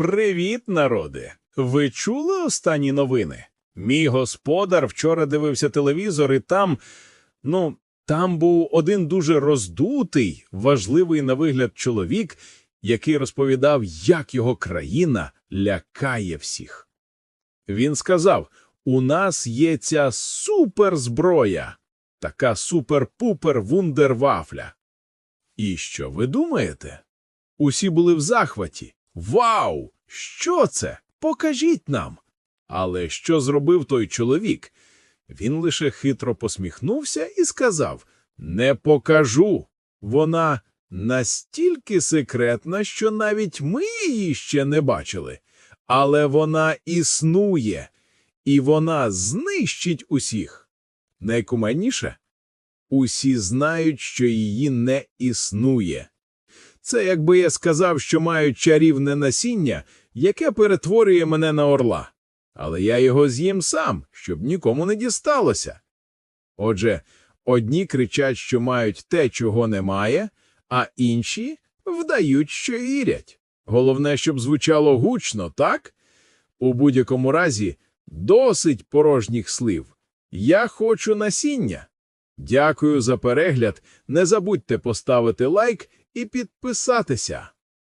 Привіт, народи! Ви чули останні новини? Мій господар вчора дивився телевізор, і там, ну, там був один дуже роздутий, важливий на вигляд чоловік, який розповідав, як його країна лякає всіх. Він сказав: у нас є ця суперзброя, така супер-пупер вундервафля. І що ви думаєте? Усі були в захваті. Вау! Що це? Покажіть нам. Але що зробив той чоловік? Він лише хитро посміхнувся і сказав: Не покажу. Вона настільки секретна, що навіть ми її ще не бачили. Але вона існує, і вона знищить усіх. Найкуманніше усі знають, що її не існує. Це якби я сказав, що маю чарівне насіння, яке перетворює мене на орла. Але я його з'їм сам, щоб нікому не дісталося. Отже, одні кричать, що мають те, чого немає, а інші вдають, що вірять. Головне, щоб звучало гучно, так? У будь-якому разі, досить порожніх слів. Я хочу насіння. Дякую за перегляд. Не забудьте поставити лайк і підписатися.